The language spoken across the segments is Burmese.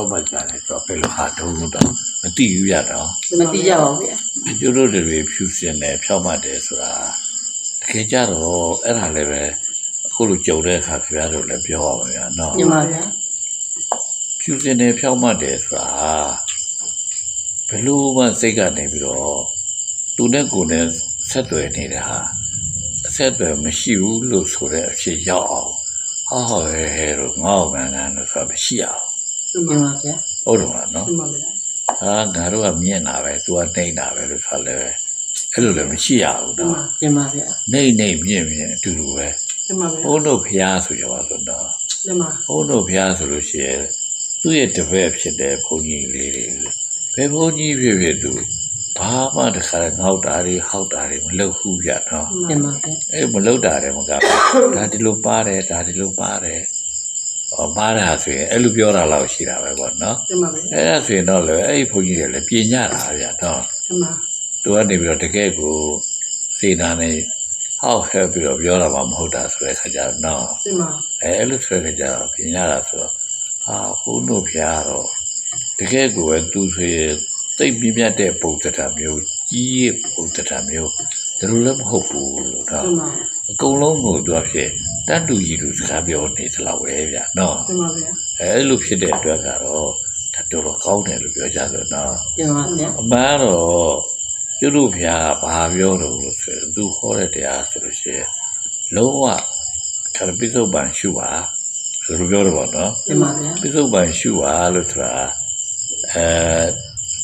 ဖြောက်ပတ်ကြတယ်ဆိုတော့ဘယ်လိုဟာတုံးလို့တော့မသိဘူးရတော့မတိကြပါဘူးဗျာကျိုးတို့တွေဖြူစင်တယ်ဖြောက်မှတ်တယ်ဆိုတာတကယ်ကြတော့အဲ့ဒါလည်းပဲအခုလိုကြုံတဲ့အခါခင်ဗျားတို့လည်းပြောရပါမယ်နော်ညီမဗျာဖြူစင်တယ်ဖြောက်မှတ်တယ်ဆိုတာဘယ်လိုမှစိတ်ကနေပြီးတော့သူနဲ့ကိုယ်နဲ့ဆက်သွယ်နေတဲ့ဟာအဆက်အသွယ်မရှိဘူးလို့ဆိုတဲ့အဖြစ်ရောက်အောင်ဟောဟောဟဲဟဲလို့ငေါ့ငန်းငန်းလို့ဆိုတာမရှိအောင် ညီမဗျာဟုတ်တယ်မလားနော်ညီမဗျာဟာငါတို့ကမြင်တာပဲသူကနှိမ့်တာပဲလို့ဆိုလည်းအဲ့လိုလည်းမရှိရဘူးတော့ညီမဗျာနှိမ့်နှိမ့်မြင့်မြင့်အတူတူပဲညီမဗျာဘုန်းတို့ဖျားဆိုကြပါလို့တော့ညီမဘုန်းတို့ဖျားဆိုလို့ရှိရင်သူ့ရဲ့တပည့်ဖြစ်တဲ့ဘုန်းကြီးကလေးတွေဘယ်ဘုန်းကြီးဖြစ်ဖြစ်သူဘာမှတခါငေါက်တာတွေဟောက်တာတွေမလုပ်ဘူးကြတော့ညီမဗျာအဲ့မလုပ်တာတယ်မကဘူးဒါဒီလိုပါတယ်ဒါဒီလိုပါတယ် ဟောပါတယ်ဟာဆိုရင်အဲ့လိုပြောတာလောက်ရှိတာပဲပေါ့နော်ညီမဗျာအဲ့ဒါဆိုရင်တော့လည်းအဲ့ဒီဘုန်းကြီးတွေလည်းပြင်ညတာဗျာတော့ညီမသူကနေပြီးတော့တကယ်ကိုစေနာနဲ့ဟောက်ဟဲပြီးတော့ပြောတာမှမဟုတ်တာဆိုတဲ့ခါကျတော့နော်ညီမအဲအဲ့လိုဆိုတဲ့ခါကျတော့ပြင်ညတာဆိုတော့ဟာဘုန်းတို့ဖျားတော့တကယ်ကိုပဲသူဆိုရင်သိပ်ပြင်းပြတ်တဲ့ပုံစံမျိုးကြီးရဲ့ပုံစံမျိုးဒါလိုလည်းမဟုတ်ဘူးလို့တော့ညီမ အကုန်လုံးကိုသူအဖြစ်တတ်တူကြီးလူစကားပြောနေသလောက်ပဲဗျာနော်ညီမဗျာအဲအဲ့လိုဖြစ်တဲ့အတွက်ကတော့ဒါတော်တော်ကောင်းတယ်လို့ပြောကြလို့နော်ညီမဗျာအမှန်တော့ပြုလို့ဖျားကဘာပြောတော့လို့ဆိုရင်သူခေါ်တဲ့တရားဆိုလို့ရှိရင်လုံးဝခရပိစုတ်ပန်ရှုပါဆိုလိုပြောတော့ဗောနော်ညီမဗျာပိစုတ်ပန်ရှုပါလို့ဆိုတာအဲ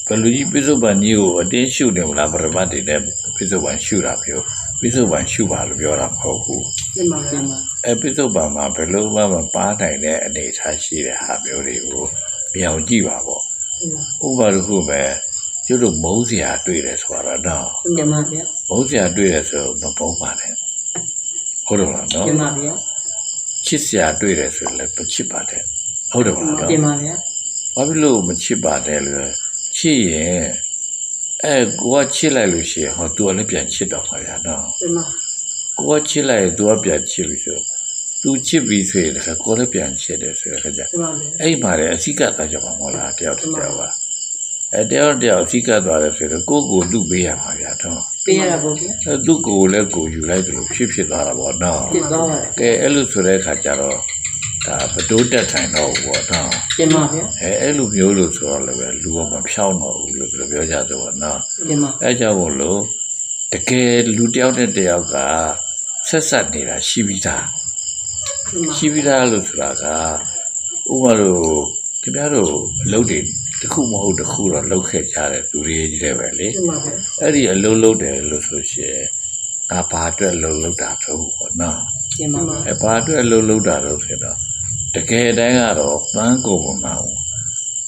ဘယ်လူကြီးပိစုတ်ပန်ကြီးကိုအတင်းရှုနေမလားပရမတ်တွေနဲ့ပိစုတ်ပန်ရှုတာမျိုး ပိစုတ်ပန်ရှုပါလို့ပြောတာမဟုတ်ဘူးညီမဗျာအဲပိစုတ်ပန်မှာဘယ်လိုမှမပါနိုင်တဲ့အနေအထားရှိတဲ့ဟာမျိုးတွေကိုပြောင်းကြည့်ပါပေါ့ဥပမာတစ်ခုပဲကျတို့မုန်းစရာတွေ့တယ်ဆိုတော့တော့ညီမဗျာမုန်းစရာတွေ့တယ်ဆိုတော့မပုံပါနဲ့ဟုတ်တယ်မလားနော်ညီမဗျာချစ်စရာတွေ့တယ်ဆိုရင်လည်းမချစ်ပါနဲ့ဟုတ်တယ်မလားနော်ညီမဗျာဘာဖြစ်လို့မချစ်ပါနဲ့လဲချစ်ရင် အဲကိုကချစ်လိုက်လို့ရှိရင်ဟော तू ကလည်းပြန်ချစ်တော့မှာဗျာနော် ညီမ ကိုကချစ်လိုက်ရင် तू ကပြန်ချစ်ပြီဆို तू ချစ်ပြီဆိုရင်လည်းကိုလည်းပြန်ချစ်တယ်ဆိုတဲ့ခါကျ ညီမဗျာ အဲ့မှာလည်းအစိကသွားကြမှာမဟုတ်လားတယောက်တစ်ယောက်ကအဲတယောက်တစ်ယောက်အစိကသွားတယ်ဆိုတော့ကိုယ့်ကိုယ်လူပေးရမှာဗျာတော့ ပေးရတာပေါ့ဗျာ အဲသူ့ကိုယ်လည်းကိုယ်ယူလိုက်တယ်လို့ဖြစ်ဖြစ်သွားတာပေါ့နော် ဖြစ်သွားပါတယ် ကဲအဲ့လိုဆိုတဲ့အခါကျတော့ ဒါဘဒိုးတက်ဆိုင်တော့ဘူးပေါ့နော်ညီမဗျာအဲအဲ့လိုမျိုးလို့ဆိုတော့လည်းပဲလူကမဖြောင်းတော့ဘူးလို့ပြောကြတယ်ပေါ့နော်ညီမအဲကြောင့်မို့လို့တကယ်လူတစ်ယောက်နဲ့တစ်ယောက်ကဆက်ဆက်နေတာရှိပြီးသားညီမရှိပြီးသားလို့ဆိုတာကဥပမာလို့ခင်ဗျားတို့အလုပ်တွေတစ်ခုမဟုတ်တစ်ခုတော့လုပ်ခဲ့ကြတဲ့လူတွေကြီးတယ်ပဲလေညီမဗျာအဲ့ဒီအလုပ်လုပ်တယ်လို့ဆိုရှင်ငါဘာအတွက်အလုပ်လုပ်တာတော့ပေါ့နော်ညီမဗျာအဲဘာအတွက်အလုပ်လုပ်တာတော့ဆိုတော့ တကယ်တမ်းကတော့ပန်းကုန်မမှန်ဘူး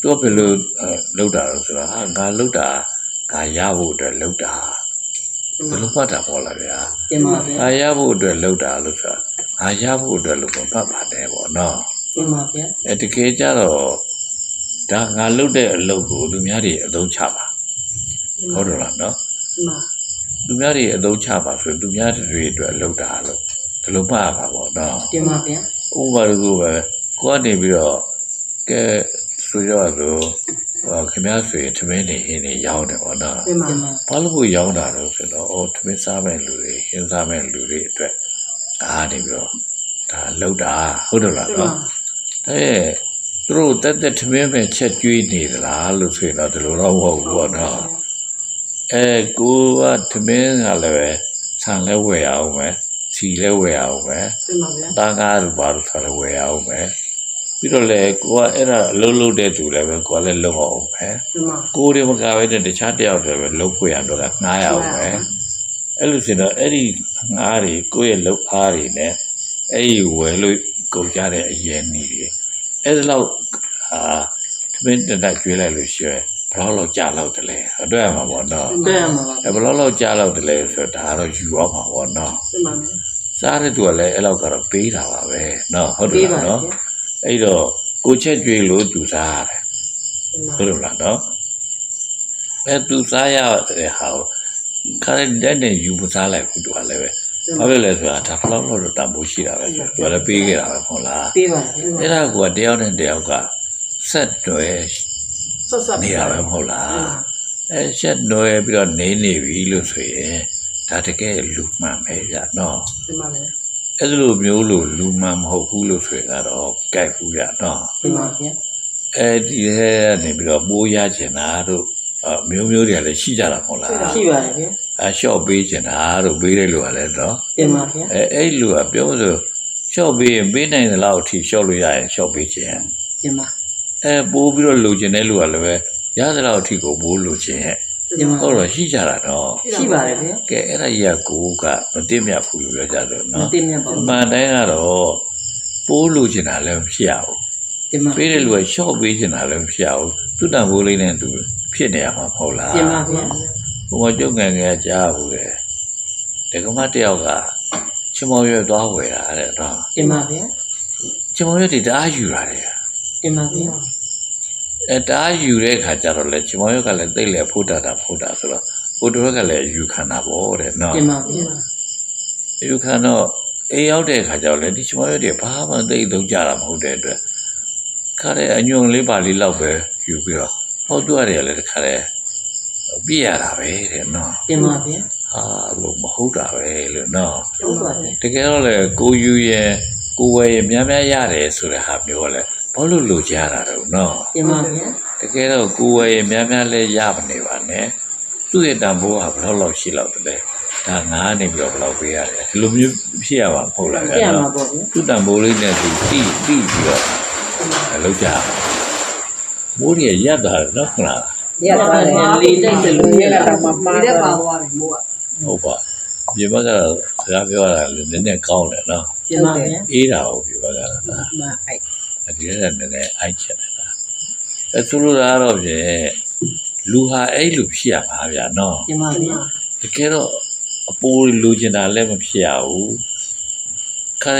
သူကဘယ်လိုအဲလုပ်တာတော့ဆိုတော့ဟာငါလုပ်တာငါရဖို့အတွက်လုပ်တာဘယ်လိုမှတ်တာပေါ်လာဗျာညီမဗျာငါရဖို့အတွက်လုပ်တာလို့ဆိုတာငါရဖို့အတွက်လို့မမှတ်ပါတယ်ပေါ့နော်ညီမဗျာအဲတကယ်ကြတော့ဒါငါလုပ်တဲ့အလုပ်ကိုသူများတွေအသုံးချပါဟုတ်တယ်လားနော်ညီမသူများတွေအသုံးချပါဆိုရင်သူများတွေအတွက်လုပ်တာလို့ဒီလိုမှတ်ရပါပေါ့နော်ညီမဗျာ ဥပမာတကူပဲကိုကနေပြီးတော့ကဲဆိုရတော့ဟောခင်ဗျားဆိုရင်သမင်းနေဟင်းနေရောင်းတယ်ပေါ့နော်ညီမဘာလို့ကိုရောင်းတာလို့ဆိုတော့အော်သမင်းစားမဲ့လူတွေဟင်းစားမဲ့လူတွေအတွက်အားနေပြီးတော့ဒါလောက်တာဟုတ်တယ်လားညီမနော်အဲသူတို့တက်တက်သမင်းပဲချက်ကျွေးနေသလားလို့ဆိုရင်တော့ဒီလိုတော့မဟုတ်ဘူးပေါ့နော်အဲကိုကသမင်းကလည်းပဲဆန်လဲဝယ်အောင်ပဲ စီလဲဝယ်အောင်ပဲညီမဗျာတာကားတို့ဘာလို့ဆိုလဲဝယ်ရအောင်ပဲပြီးတော့လေကိုကအဲ့ဒါအလုံးလုံးတဲ့သူလည်းပဲကိုကလည်းလုံအောင်ပဲညီမကိုတွေမကပဲတဲ့တခြားတယောက်တည်းပဲလုံခွေရတော့ကငားရအောင်ပဲအဲ့လိုဆိုတော့အဲ့ဒီငားတွေကိုယ့်ရဲ့လုံအားတွေနဲ့အဲ့ဒီဝယ်လို့ကုန်ကြတဲ့အရင်နေတွေအဲ့ဒါတော့ဟာသမင်းတတက်ကျွေးလိုက်လို့ရှိရင် ဘလောက်လောက်ကြာလောက်တလဲအတွက်ရမှာပေါ့နော်အတွက်ရမှာပါအဲဘလောက်လောက်ကြာလောက်တလဲဆိုတော့ဒါကတော့ယူရမှာပေါ့နော်မှန်ပါဗျာစားတဲ့သူကလည်းအဲ့လောက်ကတော့ပေးတာပါပဲနော်ဟုတ်တယ်လားနော်အဲ့တော့ကိုချက်ကြွေလို့သူစားရတယ်ဟုတ်တယ်လားနော်အဲသူစားရတဲ့ဟာကိုခါတဲ့တက်တဲ့ယူမစားလိုက်ဘူးသူကလည်းပဲဘာဖြစ်လဲဆိုတာဒါဖလောက်လို့တန်ဖိုးရှိတာပဲဆိုသူကလည်းပေးခဲ့တာပဲဟုတ်လားပေးပါဘူးအဲ့ဒါကတယောက်နဲ့တယောက်ကဆက်တွဲ ဆက်ဆက်နေတာပဲမဟုတ်လားအဲဆက်တွယ်ပြီးတော့နေနေပြီလို့ဆိုရင်ဒါတကယ်လူမှန်ပဲဗျာနော်ဒီမှာလေအဲ့လိုမျိုးလို့လူမှန်မဟုတ်ဘူးလို့ဆိုရင်ကတော့ကြိုက်ဘူးဗျာနော်ဒီမှာဗျာအဲဒီထဲကနေပြီးတော့ပိုးရချင်တာတို့အမျိုးမျိုးတွေကလည်းရှိကြတာမဟုတ်လားရှိပါတယ်ဗျာအလျှော့ပေးချင်တာတို့ပေးတဲ့လူကလည်းတော့ဒီမှာဗျာအဲအဲ့လူကပြောဆိုလျှော့ပေးရင်ပေးနိုင်တဲ့လောက်အထိလျှော့လို့ရရင်လျှော့ပေးခြင်းဒီမှာ အဲပိုးပြီးတော့လိုချင်တဲ့လူကလည်းပဲရတဲ့လောက်အထိကိုပိုးလိုချင်ရဲ့ဒီမှာဟုတ်တော့ရှိကြတာတော့ရှိပါတယ်ဗျာကဲအဲ့ဒါကြီးကကိုကမသိမြတ်ဘူးလို့ပြောကြတယ်မနော်သိမြတ်ပါအဘူးမှန်တိုင်းကတော့ပိုးလိုချင်တာလည်းမဖြစ်ရဘူးဒီမှာပေးတဲ့လူကရှော့ပေးချင်တာလည်းမဖြစ်ရဘူးသူ့တန်ဖိုးလေးနဲ့သူဖြစ်နေရမှာမဟုတ်လားဒီမှာဗျာဘုံမကျုပ်ငယ်ငယ်ကြားဘူးလေတက္ကမတယောက်ကချမောင်ရွက်သွားဝယ်တာတဲ့တော့ဒီမှာဗျာချမောင်ရွက်တွေတအားယူတာတဲ့ ဒီမှာဗျာအဲတအားယူတဲ့ခါကျတော့လေချမောင်ရွက်ကလည်းတိတ်လေဖို့တာတာဖို့တာဆိုတော့ဟိုတစ်ဘက်ကလည်းယူခံတာပေါ့တဲ့နော်ဒီမှာဗျာယူခံတော့အေးရောက်တဲ့ခါကျတော့လေဒီချမောင်ရွက်တွေဘာမှသိသုံးကြတာမဟုတ်တဲ့အတွက်ခါတဲ့အညွန်လေးပါလေးလောက်ပဲယူပြီးတော့ဟောသူရတယ်လည်းတခါလေပြည့်ရတာပဲတဲ့နော်ဒီမှာဗျာဟာလို့မဟုတ်တာပဲလို့နော်ဟုတ်ပါတယ်တကယ်တော့လေကိုယူရဲ့ကိုဝယ်ရဲ့များများရတယ်ဆိုတဲ့ဟာမျိုးကလည်း ဘာလို့လိုချင်ရတာတော့နော်ဒီမှာဗျာတကယ်တော့ကိုဝယ်ရဲ့များများလဲရမနေပါနဲ့သူ့ရဲ့တန်ဖိုးကဘယ်လောက်လောက်ရှိလောက်တလဲဒါငါးနေပြီးတော့ဘယ်လောက်ပေးရတယ်ဒီလိုမျိုးဖြစ်ရမှာမဟုတ်လားပြရဗျာမှာနော်ပေါ့ဗျာသူ့တန်ဖိုးလေးနဲ့သူတိတိပြီးတော့လောက်ကြရမှာမိုးရီရက်တာနော်ခလားရပါတယ်လေးတိတ်စလို့ရတာမှမှားဒီတယ်တဲ့ပါသွားပြီမို့ကဟုတ်ပါဒီဘက်ကတော့စကားပြောရတာလည်းနည်းနည်းကောင်းတယ်နော်ဒီမှာဗျာအေးတာဟုတ်ဒီဘက်ကလည်းမအဲ့ ဒီကလည်းနည်းနည်းအိုက်ချင်တယ်လားအဲဆိုလိုတာကတော့ဖြင့်လူဟာအဲ့လိုဖြစ်ရမှာဗျာနော်ဒီမှာဗျာတကယ်တော့အပိုးလူကျင်တာလည်းမဖြစ်ရဘူးခါ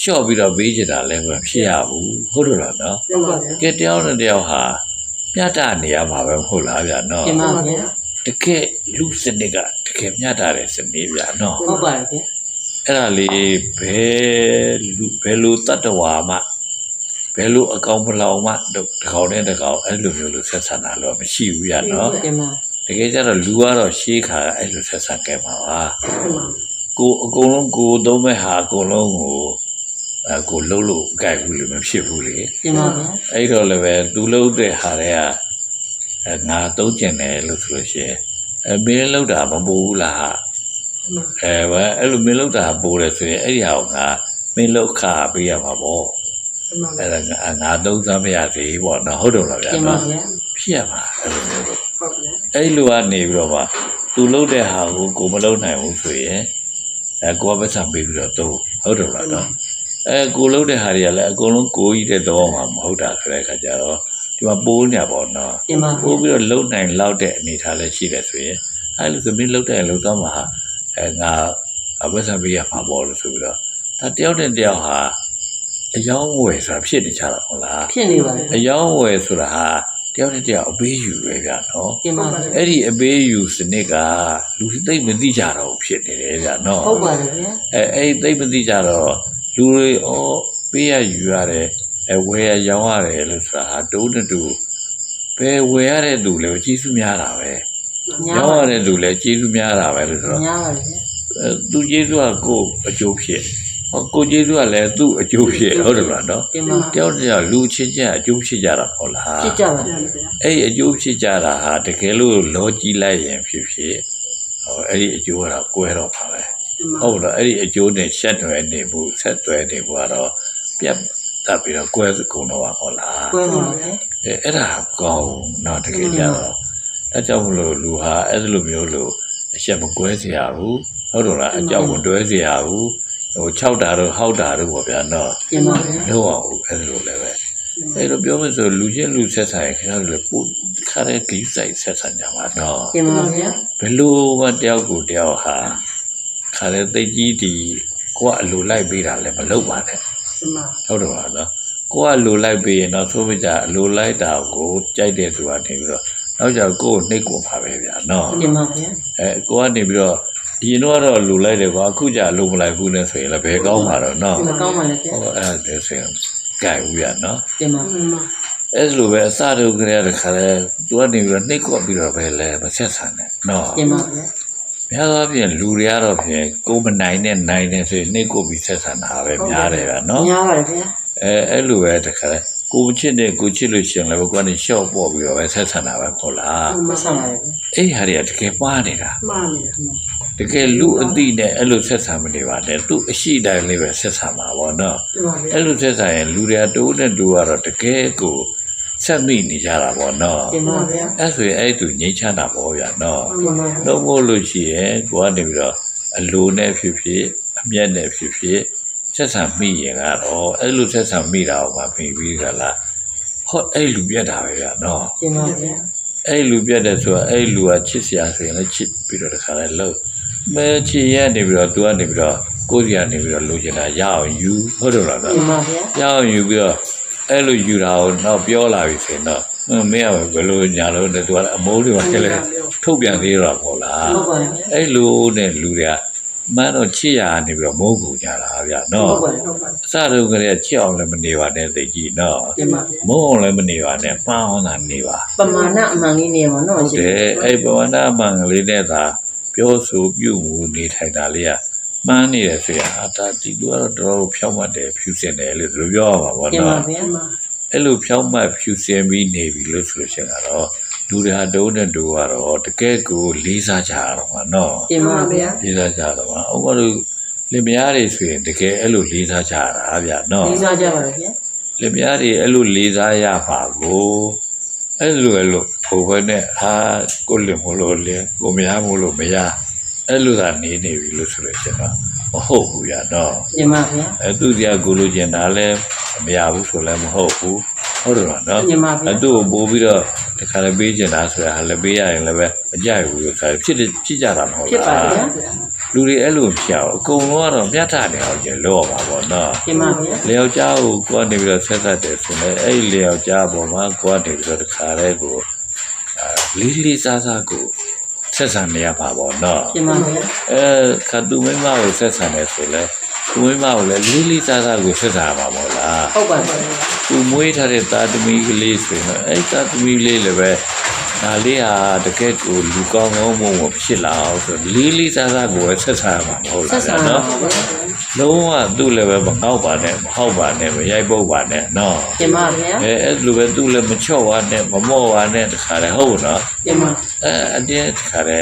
လျှော့ပြီးတော့ပေးချင်တာလည်းမဖြစ်ရဘူးဟုတ်တယ်လားနော်ဟုတ်ပါဗျာကဲတယောက်နဲ့တယောက်ဟာမျှတနေရမှာပဲမဟုတ်လားဗျာနော်ဒီမှာဗျာတကယ်လူစနစ်ကတကယ်မျှတတဲ့စနစ်ဗျာနော်ဟုတ်ပါတယ်ဗျာအဲ့ဒါလေးဘယ်လူဘယ်လိုတတ္တဝါမှ ဘယ်လိုအကောင်မလောင်မှတစ်ကောင်နဲ့တစ်ကောင်အဲ့လိုမျိုးလို့ဆက်ဆံတာတော့မရှိဘူးရနော်ဒီမှာတကယ်ကျတော့လူကတော့ရှေးခါအဲ့လိုဆက်ဆံခဲ့မှာပါဒီမှာကိုအကုန်လုံးကိုသုံးမဲ့ဟာအကုန်လုံးကိုအဲကိုလှုပ်လို့ကြိုက်ဘူးလို့မဖြစ်ဘူးလေဒီမှာဗျာအဲ့တော့လည်းပဲသူလှုပ်တဲ့ဟာတွေကအဲငါသုံးကျင်တယ်လို့ဆိုလို့ရှိရင်အဲမင်းလှုပ်တာမပူဘူးလားအဲပဲအဲ့လိုမင်းလောက်တာပိုးတယ်ဆိုရင်အဲ့ဒီဟာကိုငါမင်းလောက်ခါပေးရမှာပေါ့ဒီမှာ အဲ့ဒါငါငါသုံးစားမရသေးဘူးပေါ့နော်ဟုတ်တယ်လားဗျာဒီမှာနော်ဗျာဖြစ်ရမှာအဲ့လိုမျိုးလို့ဟုတ်ဗျာအဲ့လိုကနေပြီးတော့မှသူလောက်တဲ့ဟာကိုကိုမလောက်နိုင်ဘူးဆိုရင်အဲကိုကပတ်စံပေးပြီးတော့တော့ဟုတ်တယ်လားနော်အဲကိုလောက်တဲ့ဟာတွေကလည်းအကုန်လုံးကိုကြီးတဲ့တော့မှမဟုတ်တာဆိုတဲ့အခါကျတော့ဒီမှာပိုးနေပါတော့နော်ဒီမှာဗျာပို့ပြီးတော့လုံနိုင်လောက်တဲ့အနေအထားလည်းရှိတယ်ဆိုရင်အဲလိုသမီးလုံတဲ့လုံတော့မှာအဲငါအဝတ်စားပေးရမှာပေါ့လို့ဆိုပြီးတော့ဒါတယောက်နဲ့တယောက်ဟာ အယောင်းဝယ်ဆိုတာဖြစ်နေကြတာဟုတ်လားဖြစ်နေပါတယ်အယောင်းဝယ်ဆိုတာဟာတယောက်နဲ့တယောက်အပေးယူပဲဗျာနော်ဒီမှာအဲ့ဒီအပေးယူစနစ်ကလူသိမ့်မသိကြတော့ဘူးဖြစ်နေတယ်ဗျာနော်ဟုတ်ပါတယ်ဗျာအဲအဲ့ဒီသိမ့်မသိကြတော့လူတွေဩပေးရယူရတယ်အဲဝယ်ရရောင်းရတယ်လို့ဆိုတာဟာတိုးတူဘယ်ဝယ်ရတဲ့သူလဲကြီးစုများတာပဲညာရောင်းပါရတဲ့သူလည်းကျေးဇူးများတာပဲလို့ဆိုတော့ညာပါတယ်ဗျာအဲသူကျေးဇူးကကိုယ်အကျိုးဖြစ် ဟောကိုယ်ကျေးဇူးကလည်းသူ့အကျိုးဖြစ်ဟုတ်တယ်မလားနော် ဒီမှာ တယောက်တစ်ယောက်လူချင်းချင်းအကျိုးဖြစ်ကြတာပေါ့လား ဖြစ်ကြပါတ ဗျာ ယ် ဗျာ အဲ့ဒီအကျိုးဖြစ်ကြတာဟာတကယ်လို့လောကြည့်လိုက်ရင်ဖြစ်ဖြစ်ဟောအဲ့ဒီအကျိုးကတော့ကွဲတော့ပါပဲ ဒီမှာ ဟုတ်တော့အဲ့ဒီအကျိုးနဲ့ဆက်တွယ်နေမှုဆက်တွယ်နေမှုကတော့ပြတ်တတ်ပြီးတော့ကွဲစကုန်တော့ပါဟုတ်လား ကွဲပါဗျာ အဲအဲ့ဒါကောင်းတော့တကယ်ကြတော့ဒါကြောင့်မလို့လူဟာအဲ့လိုမျိုးလို့အချက်မကွဲเสียဘူးဟုတ်တော့လားအကြောက်မတွဲเสียဘူး ဟို6တာတော့ဟောက်တာတော့ပေါ့ဗျာနော်ဒီမှာဗျာတော့အောင်အဲ့လိုလည်းပဲအဲ့လိုပြောမယ်ဆိုလူချင်းလူဆက်ဆံရင်ခင်ဗျားတို့လည်းပို့ခါတဲ့ဂိမ်းဆိုင်ဆက်ဆံကြပါနော်ဒီမှာဗျာဘယ်လိုမှတယောက်ကိုတယောက်ဟာခါတဲ့သိတ်ကြီးဒီကိုကအလိုလိုက်ပေးတာလည်းမလုပ်ပါနဲ့ဒီမှာဟုတ်တယ်ပါနော်ကိုကလိုလိုက်ပြီးရင်တော့သို့မကြလိုလိုက်တာကိုကြိုက်တဲ့သူကနေပြီးတော့နောက်ကြကိုယ်ကိုနှိတ်ကုန်ပါပဲဗျာနော်ဒီမှာဗျာအဲကိုကနေပြီးတော့ အရင်တော့ကတော့လိုလိုက်တယ်ကွာအခုကြလိုမလိုက်ဘူးနဲ့ဆိုရင်လည်းဘယ်ကောင်းမှာတော့နော်မကောင်းပါနဲ့ဗျာဟုတ်အဲ့ဒါဆိုရင်ကြိုက်ဘူးဗျာနော်ဒီမှာဒီမှာအဲ့လိုပဲအစတုန်းကလေးတခါလဲသူကနေပြီးတော့နှိတ်ကော့ပြီးတော့ပဲလဲမဆက်ဆံနဲ့နော်တင်ပါဗျာများသောအားဖြင့်လူတွေကတော့ဖြင့်ကိုယ်မနိုင်နဲ့နိုင်နေဆိုရင်နှိတ်ကော့ပြီးဆက်ဆံတာပဲများတယ်ဗျာနော်များပါတယ်ဗျာအဲအဲ့လိုပဲတခါလဲကိုယ်ချစ်တဲ့ကိုချစ်လို့ရှရင်လည်းကိုကနေရှော့ပေါ့ပြီးတော့ပဲဆက်ဆံတာပဲပေါ့လားမဆန်ပါဘူး အဲ့ဟာတွေကတကယ်ပါနေတာမှားနေတာမှန်တကယ်လူအတိနဲ့အဲ့လိုဆက်ဆံမနေပါနဲ့သူအရှိတိုင်းလေးပဲဆက်ဆံပါဗောနော်တင်ပါဗျာအဲ့လိုဆက်ဆံရင်လူတွေကတိုးနဲ့တိုးကတော့တကယ်ကိုဆက်မိနေကြတာဗောနော်တင်ပါဗျာအဲ့ဆိုရင်အဲ့သူငြိမ်းချမ်းတာဗောဗျာနော်တင်ပါဗျာတော့မို့လို့ရှိရင်ကိုကနေပြီးတော့အလိုနဲ့ဖြစ်ဖြစ်အမျက်နဲ့ဖြစ်ဖြစ်ဆက်ဆံမိရင်ကတော့အဲ့လိုဆက်ဆံမိတာကိုမှပြင်ပြီးကြလားဟောအဲ့လူပြတ်တာပဲဗျာနော်တင်ပါဗျာ အဲ့လူပြတ်တယ်ဆိုတော့အဲ့လူကချစ်စရာဆိုရင်လည်းချစ်ပြီးတော့တခါလဲလို့မဲချစ်ရနေပြီးတော့သူကနေပြီးတော့ကိုယ်စီကနေပြီးတော့လိုချင်တာရအောင်ယူဟုတ်တယ်လားနော်တင်ပါဗျာရအောင်ယူပြီးတော့အဲ့လိုယူတာကိုတော့ပြောလာပြီဆိုရင်တော့ဟင်းမင်းကဘယ်လိုညာလို့လဲသူကအမိုးတွေပါကျလဲထုတ်ပြန်သေးတော့ပေါ့လားဟုတ်ပါဗျာအဲ့လိုနဲ့လူတွေက မန်းတော့ချစ်ရနေပြီးတော့မိုးကူကြတာဗျာနော်ဟုတ်ပါတယ်ဟုတ်ပါအစတုန်းကလေးကချစ်အောင်လည်းမနေပါနဲ့သိကြီးနော်တင်ပါဗျာမိုးအောင်လည်းမနေပါနဲ့ပန်းအောင်သာနေပါပမာဏအမှန်လေးနေပါနော်ဟုတ်တယ်အဲ့ပဝန္ဒမန်ကလေးနဲ့သာပြောဆိုပြုမှုနေထိုင်တာလေးကမှန်းနေတယ်ဆိုရင်အာဒါဒီလူကတော့တော်တော်ဖြောင်းမှတ်တယ်ဖြူစင်တယ်လို့သူတို့ပြောရမှာပေါ့တင်ပါနော်ဗျာအဲ့လိုဖြောင်းမှတ်ဖြူစင်ပြီးနေပြီလို့ဆိုလို့ရှိရင်ကတော့ လူတွေဟာတုံးနဲ့တူကတော့တကယ်ကိုလေးစားကြရတော့မှာနော်တင်ပါဗျာလေးစားကြတော့မှာဥပမာလို့လင်မယားတွေဆိုရင်တကယ်အဲ့လိုလေးစားကြရတာဗျာနော်လေးစားကြပါဗျာလင်မယားတွေအဲ့လိုလေးစားရပါကိုအဲ့လိုအဲ့လိုဟိုဘက်နဲ့ဟာကိုလင်မလို့လေကိုမယားမလို့မရအဲ့လိုသာနေနေပြီလို့ဆိုလို့ရှိရင်တော့မဟုတ်ဘူးဗျာနော်တင်ပါဗျာအဲ့သူတရားကိုလိုချင်တာလည်းမရဘူးဆိုလည်းမဟုတ်ဘူး ဟုတ်တယ်လားနော်တင်ပါဗျာအဲ့သူ့ကိုပို့ပြီးတော့တခါလည်းပေးချင်တာဆိုတာဟာလည်းပေးရရင်လည်းပဲမကြိုက်ဘူးလို့ဆိုဖြစ်တယ်ဖြစ်ကြတာမဟုတ်ဖြစ်ပါလားဗျာလူတွေအဲ့လိုဖြစ်အောင်အကုန်လုံးကတော့ပြတ်တာနေအောင်ကျလောပါပေါ့နော်တင်ပါဗျာလျောက်ကြားကိုကိုကနေပြီးတော့ဆက်ဆက်တယ်ဆိုရင်အဲ့ဒီလျောက်ကြားပေါ်မှာကိုကနေပြီးတော့တခါလဲကိုအာလေးလေးစားစားကိုဆက်ဆံနေရပါပေါ့နော်တင်ပါဗျာအဲခတ်သူမိမကိုဆက်ဆံတယ်ဆိုလဲ သူမိမကိုလည်းလေးလေးစားစားကိုဆက်ဆံရမှာပေါ့လားဟုတ်ပါဗျာသူမွေးထားတဲ့သားသမီးကလေးဆိုရင်တော့အဲ့သားသမီးလေးလည်းပဲဒါလေးဟာတကယ်ကိုလူကောင်းကောင်းမုံမဖြစ်လာအောင်ဆိုလေးလေးစားစားကိုပဲဆက်ဆံရမှာမဟုတ်ဆက်လားဆံပါနော်ဗျာလုံးဝသူ့လည်းပဲမကောက်ပါနဲ့မဟောက်ပါနဲ့မရိုက်ပုတ်ပါနဲ့နော်တင်ပါဗျာအဲအဲ့လိုပဲသူ့လည်းမချော့ပါနဲ့မမော့ပါနဲ့တခါလဲဟုတ်နော်တင်ပါအဲအတည်းတခါလဲ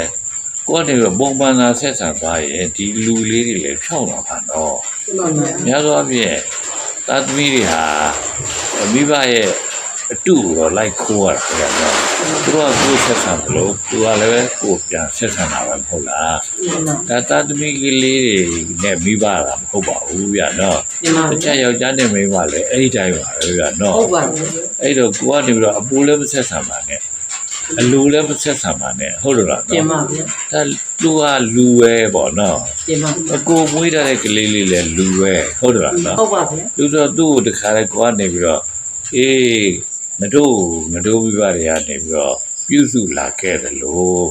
ကိုယ်ကနေတော့ပုံမှန်သာဆက်ဆံသွားရင်ဒီလူလေးတွေလည်းဖြောင်းလာပါနော်တင်ပါဗျာများသောအားဖြင့်သာသမီတွေဟာမိဘရဲ့အတူကိုတော့လိုက်ခိုးရတာခင်ဗျာနော်သူတို့ကကိုယ်ဆက်ဆံတယ်လို့သူကလည်းပဲကိုယ်ပြန်ဆက်ဆံတာပဲမဟုတ်လားတင်ပါဒါသာသမီကလေးတွေနဲ့မိဘကမဟုတ်ပါဘူးဗျာနော်တင်ပါတခြားယောက်ျားနဲ့မိန်းမလည်းအဲ့ဒီတိုင်းပါပဲဗျာနော်ဟုတ်ပါဗျာအဲ့တော့ကိုကနေပြီးတော့အပူလည်းမဆက်ဆံပါနဲ့ အလူလည်းမဆက်ဆံပါနဲ့ဟုတ်လို့လားတင်နော်ပါဗျာဒါလူကလူပဲပေါ့နော်တင်ပါအကိုမွေးထားတဲ့ကလေးလေးလည်းလူပဲဟုတ်တယ်လားနော်ဟုတ်ပါဗျာလူတော့သူ့ကိုတခါလဲကိုကနေပြီးတော့အေးငါတို့ငါတို့မိဘတွေကနေပြီးတော့ပြုစုလာခဲ့တယ်လို့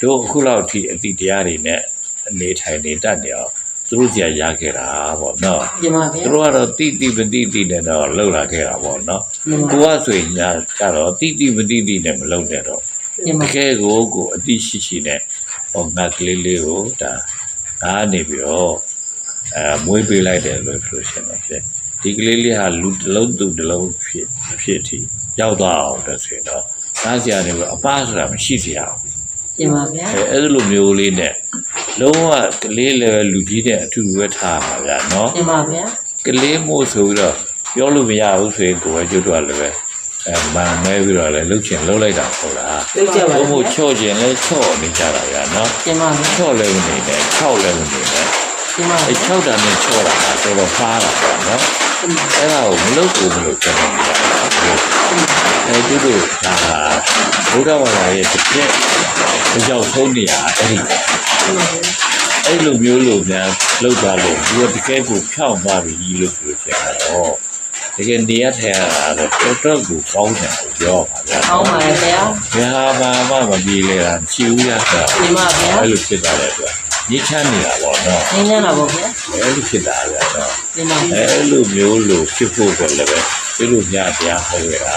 တို့အခုလောက်ထိအတိတရားတွေနဲ့အနေထိုင်နေတတ်တယ်အောင် သူတို့ကြာရခဲ့တာပေါ့နော်တင်ပါဗျာသူတို့ကတော့တိတိပတိတိနဲ့တော့လှုပ်လာခဲ့တာပေါ့နော်တင်ပါကိုကဆိုရင်ညာကတော့တိတိပတိတိနဲ့မလှုပ်နဲ့တော့တင်တပါကယ်ကိုကိုအတိရှိရှိနဲ့ဟောငါကလေးလေးကိုဒါဒါကနေပြီးတော့အဲမွေးပေးလိုက်တယ်လို့ဆိုရှင်တော့ဖြစ်ဒီကလေးလေးဟာလူတစ်လုံးသူတစ်လုံးဖြစ်ဖြစ်အထိရောက်သွားအောင်တဲ့ဆိုရင်တော့ဒါစရာတွေကအပားဆိုတာမရှိစရာဘူးတင်ပါဗျာအဲအဲ့လိုမျိုးလေးနဲ့ လုံးဝကလေးလည်းလူကြီးတဲ့အထူးပဲထားပါဗျာနော်တင်ပါဗျာကလေးမို့ဆိုပြီးတော့ပြောလို့မရဘူးဆိုရင်ကိုယ်ပဲကျွတ်တော့လည်းပဲအဲမန်မဲပြီးတော့လည်းလှုပ်ချင်လှုပ်လိုက်တာဟုတ်လားလုပ်ကြပါဘုံဗျာမို့ချော့ချင်လဲချော့နေကြတာဗျာနော်တင်ပါဗျာချော့လည်းမနေနဲ့ခြောက်လည်းမနေနဲ့တင်ပါအဲဗျာခြောက်တာနဲ့ချော့တာကတော်တော်ဖားတာဗျာနော်အဲ့ဒါကိုမလုပ်ဘူးမလုပ်ချင်တယ်ဗျာအဲသူတို့ဒါဟာဘုရားဘာသာရဲ့တစ်ချက်အကြောက်ဆုံးနေရအဲ့ဒီ အဲ့လိုမျိုးလို့များလောက်သွားလို့ဒီကတကယ်ကိုဖြောင်းသွားပြီလို့ဆိုလို့ရှိရင်တော့တကယ်နေရထိုင်ရတာတော့တော်တော်ကိုကောင်းတယ်ကိုပြောပါဗျာကောင်းပါရဲ့ဗျာဘယ်ဟာမှမမပြေလေတာချီဦးရတာတင်ပါဗျာအဲ့လိုဖြစ်တာလေအတွက်ညစ်ချမ်းနေတာပေါ့နော်နင်းနေတာပေါ့ဗျာအဲ့လိုဖြစ်တာလေတော့တင်ပါအဲ့လိုမျိုးလို့ဖြစ်ဖို့ကလည်းပဲ ကျွတ်တို့ဘုရားတရားဟောခဲ့တာ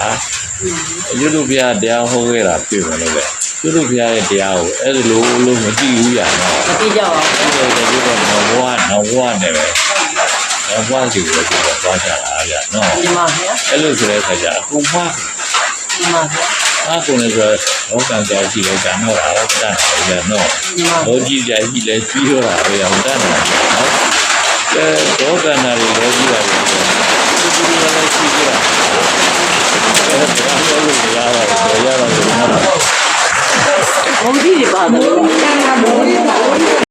ကျွတ်တို့ဘုရားတရားဟောခဲ့တာပြည့်မလို့လေကျွတ်တို့ဘုရားရဲ့တရားကိုအဲ့လိုလို့မသိဘူးရနော်မတိကြပါဘူးအဲ့ဒါကတော့တော့ဘဝတော့ဘဝနဲ့ပဲတော့ဘဝစီကိုတော့သွားကြတာဗျာနော်ဒီမှာဗျာအဲ့လိုဆိုတဲ့အခါကျအခုမှဒီမှာဗျာအားကိုလည်းဆိုတော့ကံကြောက်ကြည့်လိုက်တာတော့အားတတ်တယ်နော်ဒီမှာလောကြီးကြကြီးလည်းပြီးတော့တာပဲအောင်တတ်တယ်နော်အဲဒေါကနာတွေလည်းကြည့်ရတ 我们弟弟吧，我们弟弟吧。